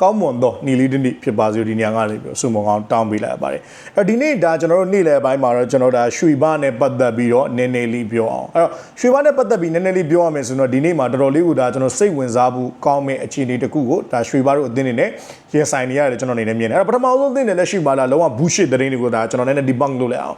ကောင်းမွန်သောနီလီတင်းတိဖြစ်ပါစေဒီနေရာကနေပြီးတော့ဆုမွန်ကောင်းတောင်းပေးလိုက်ရပါတယ်အဲဒီနေ့ဒါကျွန်တော်တို့နေ့လယ်ပိုင်းမှာတော့ကျွန်တော်ဒါရွှေဘနဲ့ပတ်သက်ပြီးတော့နည်းနည်းလေးပြောအောင်အဲ့တော့ရွှေဘနဲ့ပတ်သက်ပြီးနည်းနည်းလေးပြောရမယ်ဆိုတော့ဒီနေ့မှာတော်တော်လေးကိုဒါကျွန်တော်စိတ်ဝင်စားဖို့ကောင်းမဲ့အခြေအနေတစ်ခုကိုဒါရွှေဘတို့အသင်းနေနဲ့ရင်ဆိုင်နေရတယ်ကျွန်တော်အနေနဲ့မြင်တယ်အဲ့တော့ပထမဆုံးအသင်းနဲ့လက်ရှိမှာလာလုံးဝ bullshit သတင်းတွေကိုဒါကျွန်တော်နည်းနည်း debunk လုပ်လိုက်အောင်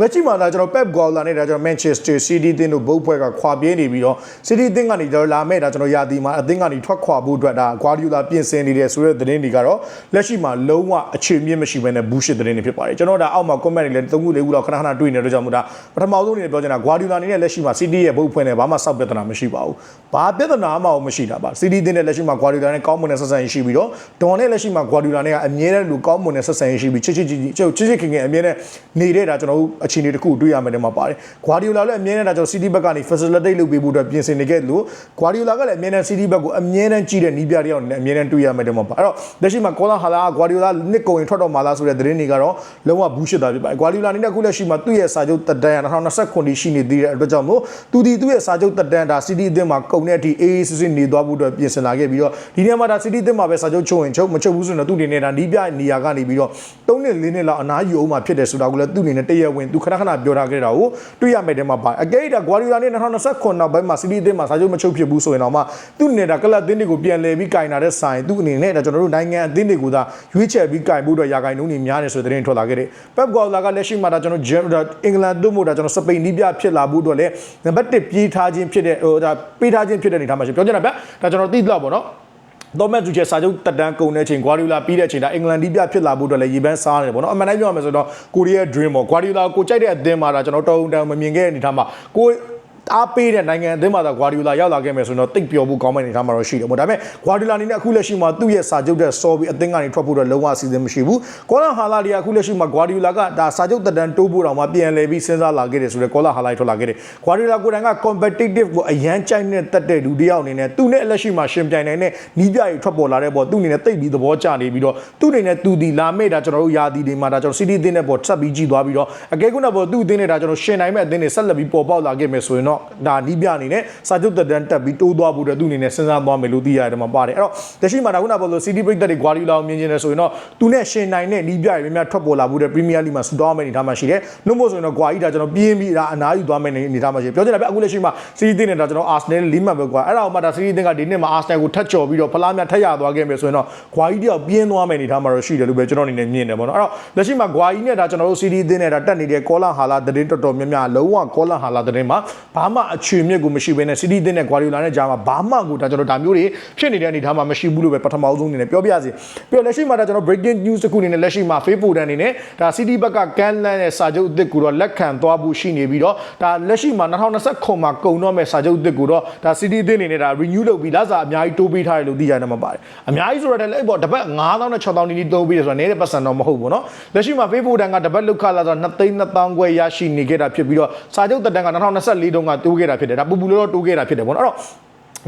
လက်ရှိမှာဒါကျွန်တော် Pep Guardiola နဲ့ဒါကျွန်တော် Manchester City အသင်းတို့ဘုတ်ဖွဲ့ကခွာပြေးနေပြီးတော့ City အသင်းကနေကျွန်တော်လာမဲ့ဒါကျွန်တော်ယာတီမှာအသင်းကနေထွက်ခွာဖို့အတွက်ဒါ Guardiola ပြင်ဆင်နေတယ်ဆိုတဲ့သတင်းတွေကတော့လက်ရှိမှာလုံးဝအခြေမြင့်မရှိဘဲနဲ့ bullshit သတင်းတွေဖြစ်ပါတယ်ကျွန်တော်ဒါအောက်မှာ comment တွေလည်း၃ခု၄ခုလောက်ခဏခဏတွေ့နေတဲ့အတွက်ကြောင့်မို့ဒါပထမဆုံးအနေနဲ့ပြောချင်တာ Guardiola အနေနဲ့လက်ရှိမှာ City ရဲ့ဘုတ်ဖွဲ့နဲ့ဘာမှစောက်ပြဿနာမရှိပါဘူးဘာပြဿနာမှမရှိတာပါ City အသင်းနဲ့လက်ရှိမှာ Guardiola နဲ့ကောင်းမွန်တဲ့ဆက်ဆံရေးရှိပြီးတော့ဒေါ်နဲ့လက်ရှိမှာ Guardiola နဲ့ကအမြဲတမ်းလူကောင်းမွန်တဲ့ဆက်ဆံရေးရှိပြီးချစ်ချစ်ချစ်ချစ်ချစ်ချစ်ခင်ခင်အမြဲတမ်းနေတဲ့ဒါကျွန်တော်တို့အခြေအနေတစ်ခုတွေ့ရမယ်တဲ့မှာပါတယ် Guardiola လည်းအမြဲတမ်းဒါကျွန်တော် City ဘက်ကနေ facilitate လုပ်ပေးဖို့အတွက်ပြင်ဆင်နေခဲ့လို့ Guardiola ကလည်းအမြဲတမ်း City ဘက်ကိုအမြဲတမ်းကြည့်တဲ့နီးပြတယောက်နဲ့အမြဲတမ်းတွေ့ရမယ်တဲ့မှာပါအဲ့တော့လက်ရှိမှာ Kola Hala Guardiola နှစ်ကုန်ရင်ထွက်တော့မှာလားဆိုတဲ့သတင်းတွေကတော့လုံးဝဘူးရှစ်တာဖြစ်ပါတယ် Guardiola အနေနဲ့အခုလက်ရှိမှာသူ့ရဲ့စာချုပ်တက်တန်း2029ရှိနေသေးတဲ့အတွက်ကြောင့်မို့သူဒီသူ့ရဲ့စာချုပ်တက်တန်းဒါ City အသင်းမှာကုန်တဲ့အထိအေးအေးဆေးဆေးနေသွားဖို့အတွက်ပြင်ဆင်လာခဲ့ပြီးတော့ဒီနေ့မှာဒါ City အသင်းမှာပဲစာချုပ်ချုပ်ရင်ချုပ်မချုပ်ဘူးဆိုရင်တော့သူ့အနေနဲ့ဒါနီးပြနေရာကနေပြီးတော့3နှစ်4နှစ်လောက်အနားယူအောင်မှာဖြစ်တယ်ဆိုတာကိုလည်းသူ့အနေနဲ့တရဝင်သူခဏခဏပြောထားခဲ့တာကိုတွေ့ရမယ်တဲ့မှာပါအကဲဒါ Guardiola နဲ့2029နောက်ပိုင်းမှာ City အသင်းမှာစာချုပ်မချုပ်ဖြစ်ဘူးဆိုရင်တော့မှသူ့အနေနဲ့ဒါကလပ်အသင်းတွေကိုပြန်လည်ပြီးကင်လာတဲ့ဆိုင်သူ့အနေနဲ့ဒါကျွန်တော်တို့နိုင်ငံအသင်းတွေကိုသာရွေးချယ်ပြီးကင်ဖို့အတွက်ရာဂိုင်နှုန်းတွေများတယ်ဆိုတဲ့သတင်းထွက်လာခဲ့တယ် Pep Guardiola ကလက်ရှိမှာဒါကျွန်တော်ဂျမ်အင်္ဂလန်တို့မို့ဒါကျွန်တော်စပိန်နီးပြဖြစ်လာဖို့အတွက်လည်းနံပါတ်1ပြေးထားခြင်းဖြစ်တဲ့ဟိုဒါပေးထားခြင်းဖြစ်တဲ့အနေထားမှာရှိပြောချင်တာဗျဒါကျွန်တော်သိတော့ပေါ့နော်တော့မဲ့သူချေစာချုပ်တက်တန်းကုန်တဲ့အချိန် Guardiola ပြီးတဲ့အချိန်ဒါအင်္ဂလန်ဒီးပြဖြစ်လာဖို့အတွက်လည်းရေပန်းစားနေတယ်ပေါ့နော်အမှန်တိုင်းပြောရမယ်ဆိုတော့ကိုရီးယား dream ပေါ့ Guardiola ကိုကြိုက်တဲ့အသင်းမှာဒါကျွန်တော်တုံတန်မမြင်ခဲ့တဲ့အနေထားမှာကို အားပေးတဲ့နိုင်ငံအသင်းမှာသာ Guardiola ရောက်လာခဲ့မယ်ဆိုတော့တိတ်ပျော်ဖို့ကောင်းမယ့်အနေထားမှာတော့ရှိတယ်ပေါ့ဒါပေမဲ့ Guardiola အနေနဲ့အခုလက်ရှိမှာသူ့ရဲ့စာချုပ်တဲ့စော်ပြီးအသင်းကနေထွက်ဖို့တော့လုံးဝအစီအစဉ်မရှိဘူးကောလာဟာလာဒီကအခုလက်ရှိမှာ Guardiola ကဒါစာချုပ်တက်တန်းတိုးဖို့တောင်မှပြန်လည်ပြီးစဉ်းစားလာခဲ့တယ်ဆိုတော့ကောလာဟာလာထွက်လာခဲ့တယ် Guardiola ကိုယ်တိုင်က competitive ကိုအရန်ကြိုက်နဲ့တက်တဲ့လူတစ်ယောက်အနေနဲ့သူနဲ့လက်ရှိမှာရှင်ပြိုင်နိုင်တဲ့နီးပြရေးထွက်ပေါ်လာတဲ့ပေါ်သူ့အနေနဲ့တိတ်ပြီးသဘောကျနေပြီးတော့သူ့အနေနဲ့သူဒီလာမဲ့ဒါကျွန်တော်တို့ယာတီတွေမှာဒါကျွန်တော် City အသင်းနဲ့ပေါ်ဆက်ပြီးကြည့်သွားပြီးတော့အကဲကုန်းကပေါ်သူ့အသင်းနဲ့ဒါကျွန်တော်ရှင်နိုင်မဲ့အသင်းတွေဆက်လက်ပြီးပေါ်ပေါက်လာခဲ့မယ်ဆိုရင်တော့ဒါနီးပြအနေနဲ့စာချုပ်တက်တန်းတက်ပြီးတိုးသွားဖို့အတွက်သူ့အနေနဲ့စဉ်းစားသွားမယ်လို့သိရတယ်မှာပါတယ်အဲ့တော့တရှိမှာဒါခုနကပြောလို့ City Break တွေ Guardiola ကိုမြင်ကျင်တယ်ဆိုရင်တော့သူနဲ့ရှင်နိုင်တဲ့နီးပြရေးများများထွက်ပေါ်လာဖို့အတွက် Premier League မှာဆူတောင်းမယ်အနေထားမှာရှိတယ်နှုတ်မို့ဆိုရင်တော့ Guardiola ဒါကျွန်တော်ပြင်းပြီးဒါအနားယူသွားမယ်အနေထားမှာရှိတယ်ပြောချင်တာဗျအခုလက်ရှိမှာ City တင်းနေတာကျွန်တော် Arsenal လေးမှတ်ပဲကွာအဲ့ဒါမှဒါ City တင်းကဒီနှစ်မှာ Arsenal ကိုထတ်ကျော်ပြီးတော့ဖလားများထက်ရသွားခဲ့မယ်ဆိုရင်တော့ Guardiola ပြင်းသွားမယ်အနေထားမှာတော့ရှိတယ်လို့ပဲကျွန်တော်အနေနဲ့မြင်တယ်ပေါ့နော်အဲ့တော့လက်ရှိမှာ Guardiola နဲ့ဒါကျွန်တော်တို့ City တင်းနဲ့ဒါတက်နေတဲ့ Kola Hala သတင်းတော်တော်များများလုံးဝ Kola Hala သတင်းမှာဘမှအခြေမြစ်ကိုမရှိဘဲနဲ့ City တင်းနဲ့ Guardiola နဲ့ကြားမှာဘာမှကိုဒါကျွန်တော်ဒါမျိုးတွေဖြစ်နေတဲ့အနေထားမှာမရှိဘူးလို့ပဲပထမဆုံးအနေနဲ့ပြောပြစီပြီးတော့လက်ရှိမှာဒါကျွန်တော် breaking news တစ်ခုအနေနဲ့လက်ရှိမှာ Facebook တန်အနေနဲ့ဒါ City ဘက်ကကန်လန်ရဲ့စာချုပ်အသစ်ကိုတော့လက်ခံသွားဖို့ရှိနေပြီးတော့ဒါလက်ရှိမှာ2029မှာကုန်တော့မဲ့စာချုပ်အသစ်ကိုတော့ဒါ City အသင်းအနေနဲ့ဒါ renew လုပ်ပြီးလစာအများကြီးတိုးပေးထားတယ်လို့သိရတယ်မှာပါတယ်အများကြီးဆိုတော့လည်းအဲ့ပေါ်တပတ်9000နဲ့6000နီးနီးတိုးပေးတယ်ဆိုတော့နည်းတဲ့ပတ်စံတော့မဟုတ်ဘူးเนาะလက်ရှိမှာ Facebook တန်ကတပတ်လောက်ခလာဆို2သိန်း2000ခွဲရရှိနေခဲ့တာဖြစ်ပြီးတော့စာချုပ်တက်တန်က2024တုန်းက တိုးခဲ့တာဖြစ်တယ်ဒါပူပူလို့တော့တိုးခဲ့တာဖြစ်တယ်ပေါ့နော်အဲ့တော့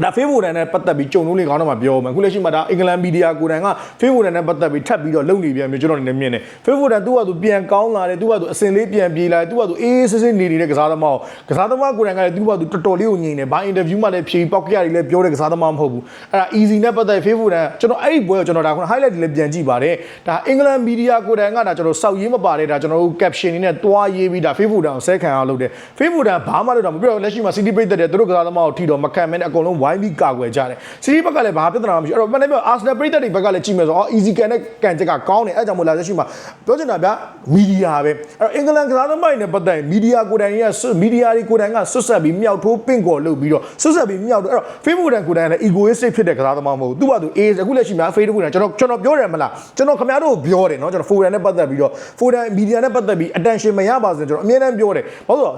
ဒါဖေးမိုဒန်နဲ့ပတ်သက်ပြီးကြုံလို့လေကောင်းတော့မှပြောမယ်အခုလက်ရှိမှာဒါအင်္ဂလန်မီဒီယာကိုယ်တိုင်ကဖေးမိုဒန်နဲ့ပတ်သက်ပြီးထပ်ပြီးတော့လုံနေပြန်မျိုးကျွန်တော်အနေနဲ့မြင်တယ်ဖေးမိုဒန်သူ့ဟာသူပြန်ကောင်းလာတယ်သူ့ဟာသူအစင်လေးပြန်ပြေးလာတယ်သူ့ဟာသူအေးအေးဆေးဆေးနေနေတဲ့ကစားသမားကိုကစားသမားကိုယ်တိုင်ကလည်းသူ့ဟာသူတော်တော်လေးကိုညင်တယ်ဘာအင်တာဗျူးမှလည်းဖြေပေါက်ကြရတယ်လည်းပြောတဲ့ကစားသမားမဟုတ်ဘူးအဲ့ဒါ easy နဲ့ပတ်သက်ဖေးမိုဒန်ကျွန်တော်အဲ့ဒီပွဲကိုကျွန်တော်ဒါခု highlight တွေလည်းပြန်ကြည့်ပါတယ်ဒါအင်္ဂလန်မီဒီယာကိုယ်တိုင်ကဒါကျွန်တော်စောက်ရေးမပါတဲ့ဒါကျွန်တော်တို့ caption တွေနဲ့တွားရေးပြီးဒါဖေးမိုဒန်ကိုဆဲခံအောင်လုပ်တယ်ဖေးမိုဒန်ဘာမှလုပ်တာမပြောလက်ရှိမှာ City ပိတ်တဲ့သူတို့ကစားသမားကိုထီတော့မခံမဲနဲ့အကုန်လုံးဝိုင်းပြီးကာကွယ်ကြတယ်စီးရီးဘက်ကလည်းဘာပြဿနာမှမရှိအဲ့တော့မနေ့ကအာဆနယ်ပရိသတ်တွေဘက်ကလည်းကြည့်မယ်ဆိုတော့ easy can နဲ့ကန်ချက်ကကောင်းတယ်အဲ့ကြောင့်မို့လားလက်ရှိမှာပြောချင်တာဗျမီဒီယာပဲအဲ့တော့အင်္ဂလန်ကစားသမားတွေနဲ့ပတ်သက်ရင်မီဒီယာကိုယ်တိုင်ကမီဒီယာတွေကိုယ်တိုင်ကဆွတ်ဆက်ပြီးမြောက်ထိုးပင့်ကော်လုပ်ပြီးတော့ဆွတ်ဆက်ပြီးမြောက်တော့အဲ့တော့ Facebook တန်ကိုယ်တိုင်ကလည်း egoistic ဖြစ်တဲ့ကစားသမားမဟုတ်ဘူးသူကသူအေးအခုလက်ရှိမှာ Facebook တန်ကျွန်တော်ကျွန်တော်ပြောတယ်မလားကျွန်တော်ခင်ဗျားတို့ပြောတယ်เนาะကျွန်တော် forum နဲ့ပတ်သက်ပြီးတော့ forum media နဲ့ပတ်သက်ပြီး attention မရပါစေကျွန်တော်အမြဲတမ်းပြောတယ်ဘာလို့လဲ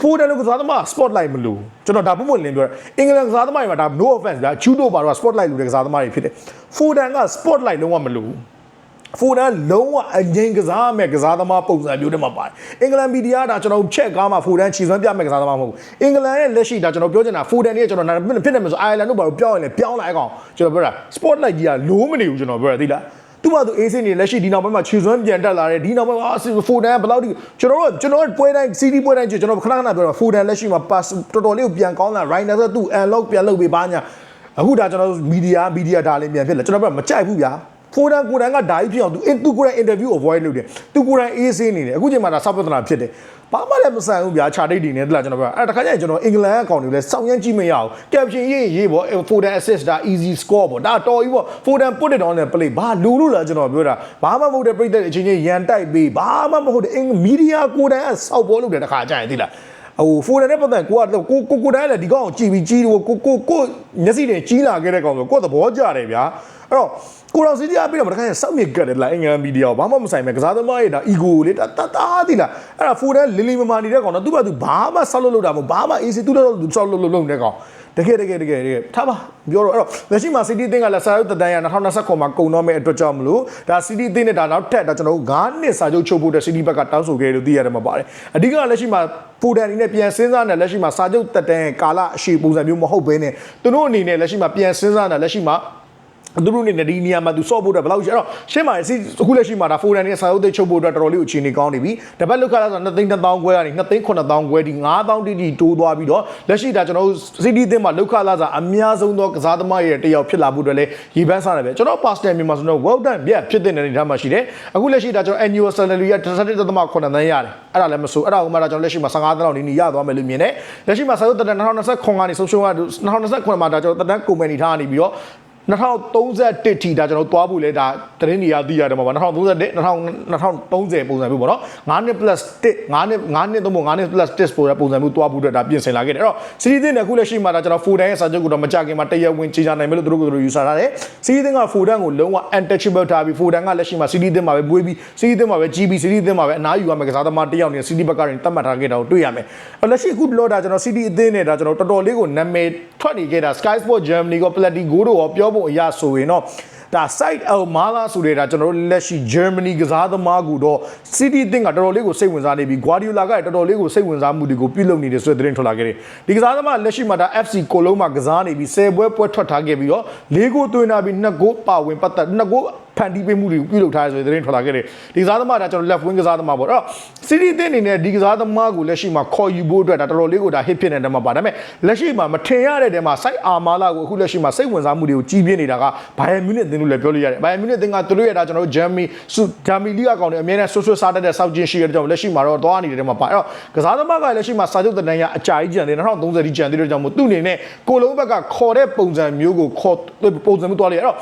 ဖိုးတယ်လို့ကစားသမား spotlight မလို့ကျွန်တော်ဒါပုံမှန်လင်းပြောတယ်အင်္ဂလန်ကစားသမားတွေမှာဒါ no offense ဗျာဂျူဒိုပါတော့ spotlight လို့တဲ့ကစားသမားတွေဖြစ်တယ်ဖိုးတန်က spotlight လုံးဝမလို့ဖိုးတန်လုံးဝအငိမ့်ကစားမဲ့ကစားသမားပုံစံမျိုးတည်းမှာပါတယ်အင်္ဂလန်မီဒီယာဒါကျွန်တော်ချက်ကားမှာဖိုးတန်ခြေစွမ်းပြမဲ့ကစားသမားမဟုတ်ဘူးအင်္ဂလန်ရဲ့လက်ရှိဒါကျွန်တော်ပြောချင်တာဖိုးတန်ရဲ့ကျွန်တော်ဖြစ်နေမှာဆိုအိုင်ယာလန်တို့ဘာလို့ပြောင်းရင်လဲပြောင်းလိုက်အောင်ကျွန်တော်ပြောတာ spotlight ကြီးကလိုးမနေဘူးကျွန်တော်ပြောတာသိလား သူ့ဘာသူအေးစင်းနေလက်ရှိဒီနောက်ပိုင်းမှာခြေစွမ်းပြန်တက်လာတယ်ဒီနောက်ပိုင်းမှာဖိုဒန်ဘယ်လောက်ဒီကျွန်တော်တို့ကျွန်တော်ပွဲတိုင်း CD ပွဲတိုင်းကျွန်တော်ခဏခဏပြောတာဖိုဒန်လက်ရှိမှာ pass တော်တော်လေးကိုပြန်ကောင်းလာ Rainer ဆိုသူ unlock ပြန်လုပ်ပေးပါညာအခုဒါကျွန်တော်တို့မီဒီယာမီဒီယာဒါလေးပြန်ဖြစ်လာကျွန်တော်ကမကြိုက်ဘူးဗျာ ဖိုဒန်ကိုယ်တိုင်ကဒါကြီးဖြစ်အောင်သူသူကိုယ်တိုင် interview avoid လုပ်တယ်သူကိုယ်တိုင်အေးစင်းနေတယ်အခုချိန်မှာဒါစပဒနာဖြစ်တယ်ဘာမှလည်းမဆန်ဘူးဗျာခြာတိတ်တွေနဲ့တလားကျွန်တော်ပြောအဲ့တခါကျရင်ကျွန်တော်အင်္ဂလန်အကောင့်တွေလည်းစောင့်ရမ်းကြည့်မရအောင် caption ရေးရေးပေါ့ Foden assist ဒါ easy score ပေါ့ဒါတော်ကြီးပေါ့ Foden put it on the play ဘာလူလို့လားကျွန်တော်ပြောတာဘာမှမဟုတ်တဲ့ပြိတ္တအချင်းချင်းရန်တိုက်ပေးဘာမှမဟုတ်တဲ့အင်မီဒီယာကိုယ်တိုင်အဆောက်ပေါ်လုပ်တယ်တခါကျရင်သိလား ဟိုဖိုဒန်နဲ့ပတ်သက်ကိုကတော့ကိုကိုကိုတိုင်းလည်းဒီကောင်ကိုကြည်ပြီးကြီးကိုကိုကိုကိုမျက်စိတွေကြီးလာခဲ့တဲ့ကောင်ဆိုကိုသဘောကျတယ်ဗျာအဲ့တော့ကိုတော်စီတီအပြည့်တော့မတခါရင်စောက်မြစ်ကတ်တယ်လားအင်္ဂလန်မီဒီယာဘာမှမဆိုင်ပဲကစားသမားရဲ့ဒါ ego လေးတတတားသီလားအဲ့ဒါဖိုဒန်လီလီမမာနေတဲ့ကောင်တော့သူ့ဘာသူဘာမှဆောက်လို့လို့တာမဟုတ်ဘာမှ AC သူ့တော့ဆောက်လို့လို့လုပ်နေတဲ့ကောင် တကယ်တကယ်တကယ်တကယ်ထားပါပြောတော့အဲ့တော့လက်ရှိမှာ City တင်းကလက်စာရုပ်တတန်းရ2029မှာကုန်တော့မဲ့အတွက်ကြောင့်မလို့ဒါ City တင်းနဲ့ဒါနောက်ထပ်ဒါကျွန်တော်တို့9နှစ်စာချုပ်ချုပ်ဖို့တဲ့ City ဘက်ကတောင်းဆိုခဲ့လို့သိရတယ်မှာပါတယ်အဓိကလက်ရှိမှာဖိုဒန်အနေနဲ့ပြန်စဉ်းစားနေလက်ရှိမှာစာချုပ်တတန်းကာလအရှိပုံစံမျိုးမဟုတ်ဘဲနဲ့သူတို့အနေနဲ့လက်ရှိမှာပြန်စဉ်းစားနေလက်ရှိမှာ သူတို့နေနဲ့ဒီနေရာမှာသူစော့ဖို့အတွက်ဘယ်လောက်ရှိအဲ့တော့ရှင်းပါစီအခုလက်ရှိမှာဒါဖိုရန်နဲ့စာအုပ်သိချုပ်ဖို့အတွက်တော်တော်လေးအခြေအနေကောင်းနေပြီတပတ်လောက်ခါလာဆို2သိန်း1000ခွဲကနေ2သိန်း9000ခွဲဒီ9000တိတိတိုးသွားပြီးတော့လက်ရှိဒါကျွန်တော်တို့စီတီအသင်းမှာလောက်ခါလာစာအများဆုံးသောကစားသမားရဲ့တယောက်ဖြစ်လာဖို့အတွက်လည်းရည်ပန်းစားတယ်ပဲကျွန်တော် past time မြန်မာဆိုတော့ well done ပြဖြစ်တဲ့နေရာမှာရှိတယ်အခုလက်ရှိဒါကျွန်တော် annual salary က17.9သန်းရတယ်အဲ့ဒါလည်းမဆိုအဲ့ဒါကမှဒါကျွန်တော်လက်ရှိမှာ15သန်းလောက်နေနေရသွားမယ်လို့မြင်တယ်လက်ရှိမှာစာအုပ်တက်2029ကနေဆုံးရှုံးက2029မှာဒါကျွန်တော်တက်တန်း company ထားနေပြီးတော့ 2031ထိဒါကျွန်တော်သွားဖို့လဲဒါတရင်နေရသိရတယ်မှာပါ2031 2030ပုံစံမျိုးပေါ့နော်9နှစ် plus 1 9နှစ်9နှစ်သုံးပုံ9နှစ် plus 1ပိုတဲ့ပုံစံမျိုးသွားဖို့အတွက်ဒါပြင်ဆင်လာခဲ့တယ်အဲ့တော့စီးရီးတင်အခုလက်ရှိမှာဒါကျွန်တော်4တန်းရဲ့စာချုပ်ကိုတော့မကြခင်မှာတရက်ဝင်ချိန်ချနိုင်မယ်လို့သူတို့ကယူဆထားတယ်စီးရီးတင်က4တန်းကိုလုံးဝ untouchable ထားပြီး4တန်းကလက်ရှိမှာစီးရီးတင်မှာပဲပွေးပြီးစီးရီးတင်မှာပဲ GB စီးရီးတင်မှာပဲအနားယူရမယ်ကစားသမားတယောက်နေစီးရီးဘက်ကနေတတ်မှတ်ထားခဲ့တာကိုတွေ့ရမယ်လက်ရှိအခုလောဒါကျွန်တော်စီးရီးအသင်းနဲ့ဒါကျွန်တော်တော်တော်လေးကိုနာမည်ထွက်နေခဲ့တာ Sky Sport Germany က Platigo တို့ရောပြောဖို့အရဆိုရင်တော့ဒါ site el mala ဆိုတဲ့ဒါကျွန်တော်တို့လက်ရှိ Germany ကစားသမားကူတော့ City အသင်းကတော်တော်လေးကိုစိတ်ဝင်စားနေပြီး Guardiola ကတော်တော်လေးကိုစိတ်ဝင်စားမှုတွေကိုပြုလုပ်နေတယ်ဆိုတဲ့သတင်းထွက်လာခဲ့တယ်ဒီကစားသမားလက်ရှိမှာဒါ FC ကိုလုံးမှာကစားနေပြီး10ပွဲပွဲထွက်ထားခဲ့ပြီးတော့၄ဂိုးသွင်းလာပြီး2ဂိုးပါဝင်ပတ်သက်2ဂိုး ဖန်တီးပေးမှုတွေကိုပြုလုပ်ထားရဆိုတဲ့သတင်းထွက်လာခဲ့တယ်ဒီကစားသမားဒါကျွန်တော် left wing ကစားသမားပေါ့အဲ့တော့ City အသင်းအနေနဲ့ဒီကစားသမားကိုလက်ရှိမှာခေါ်ယူဖို့အတွက်ဒါတော်တော်လေးကိုဒါ hit ဖြစ်နေတဲ့မှာပါဒါပေမဲ့လက်ရှိမှာမထင်ရတဲ့တဲမှာ site armala ကိုအခုလက်ရှိမှာစိတ်ဝင်စားမှုတွေကိုကြီးပြင်းနေတာက Bayern Munich အသင်းလို့လည်းပြောလို့ရတယ် Bayern Munich အသင်းကသူတို့ရဲ့ဒါကျွန်တော်တို့ Germany စု Germany League အကောင့်တွေအများနဲ့ဆွဆွစားတတ်တဲ့စောက်ချင်းရှိရတဲ့ကြောင့်လက်ရှိမှာတော့သွားနေတဲ့တဲမှာပါအဲ့တော့ကစားသမားကလက်ရှိမှာစာချုပ်တန်တန်းရအကြာကြီးကြံသေး2030တိကြံသေးတဲ့ကြောင့်မို့သူ့အနေနဲ့ကိုလုံးဘက်ကခေါ်တဲ့ပုံစံမျိုးကိုခေါ်ပုံစံမျိုးသွားလိုက်အဲ့တော့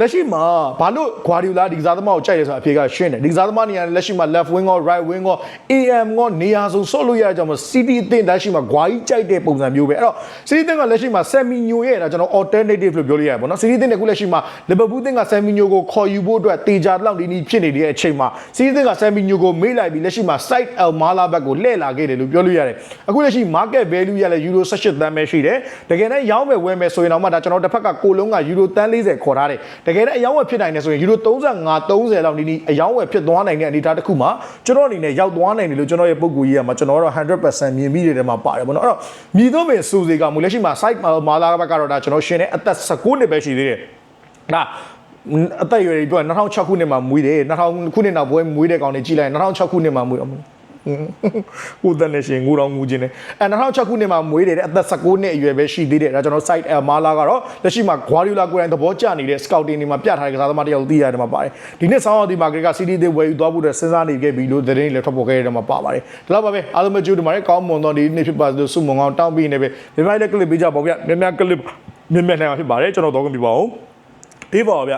လက်ရှိမှာဘာလို့ Guardiola ဒီကစားသမားကိုကြိုက်လဲဆိုတော့အဖြေကရှင်းတယ်ဒီကစားသမားနေရာလက်ရှိမှာ left wing ရော right wing ရော AM ရောနေရာစုံဆော့လို့ရကြမှာ City အသင်းလက်ရှိမှာ Guai ကြိုက်တဲ့ပုံစံမျိုးပဲအဲ့တော့ City အသင်းကလက်ရှိမှာ Seminyo ရဲ့ဒါကျွန်တော် alternative လို့ပြောလို့ရတယ်ပေါ့နော် City အသင်းကအခုလက်ရှိမှာ Liverpool အသင်းက Seminyo ကိုခေါ်ယူဖို့အတွက်တေချာလောက်ဒီနီးဖြစ်နေတဲ့အချိန်မှာ City အသင်းက Seminyo ကိုမေးလိုက်ပြီးလက်ရှိမှာ site El Mala ဘက်ကိုလှည့်လာခဲ့တယ်လို့ပြောလို့ရတယ်အခုလက်ရှိ market value ရလဲ euro 18သန်းပဲရှိတယ်တကယ်တမ်းရောင်းမယ်ဝယ်မယ်ဆိုရင်တော့မှဒါကျွန်တော်တစ်ဖက်ကကိုလုံးက euro တန်း40ခေါ်ထားတယ်တကယ်တမ်းအယောင်းဝယ်ဖြစ်နိုင်တယ်ဆိုရင် euro 35 30လောက်ဒီနီးအယောင်းဝယ်ဖြစ်သွားနိုင်တဲ့အနေအထားတစ်ခုမှာကျွန်တော်အနေနဲ့ရောက်သွားနိုင်တယ်လို့ကျွန်တော်ရဲ့ပုံကူကြီးကမှာကျွန်တော်ကတော့100%မြင်မိတယ်တဲ့မှာပါတယ်ပေါ့နော်အဲ့တော့မြည်တော့ပင်စူစီကမူလက်ရှိမှာ site မာလာဘက်ကတော့ဒါကျွန်တော်ရှင်တဲ့အသက်19နှစ်ပဲရှိသေးတယ်ဒါအသက်အရွယ်တွေပြောရင်2006ခုနှစ်မှာမွေးတယ်2000ခုနှစ်နောက်ပွဲမွေးတဲ့ကောင်တွေကြည့်လိုက်ရင်2006ခုနှစ်မှာမွေးအောင် ကိုတန်နေရှင်ငိုတော်ငူခြင်းနဲ့အဲ2006ခုနှစ်မှာမွေးတယ်တဲ့အသက်19နှစ်အရွယ်ပဲရှိသေးတယ်ဒါကျွန်တော် site အမာလာကတော့လက်ရှိမှာ Guardiola ကိုယ်တိုင်သဘောကျနေတဲ့ scouting တွေမှာပြထားတဲ့ကစားသမားတယောက်သိရတယ်မှာပါတယ်ဒီနှစ်ဆောင်းအောင်ဒီမှာက City တွေဝယ်ယူသွားဖို့အတွက်စဉ်းစားနေခဲ့ပြီလို့သတင်းတွေလည်းထွက်ပေါ်ခဲ့တဲ့မှာပါပါတယ်ဒါတော့ပါပဲအားလုံးပဲကြိုးဒီမှာလည်းကောင်းမွန်တော့ဒီနေ့ဖြစ်ပါလို့စုမုံအောင်တောင်းပြီးနေပဲဒီမိုက်လည်း clip ပေးကြပါဗျမြင်မြ clip မြင်မြနိုင်မှာဖြစ်ပါတယ်ကျွန်တော်တော့ကပြပါအောင်ဒီပါဗျ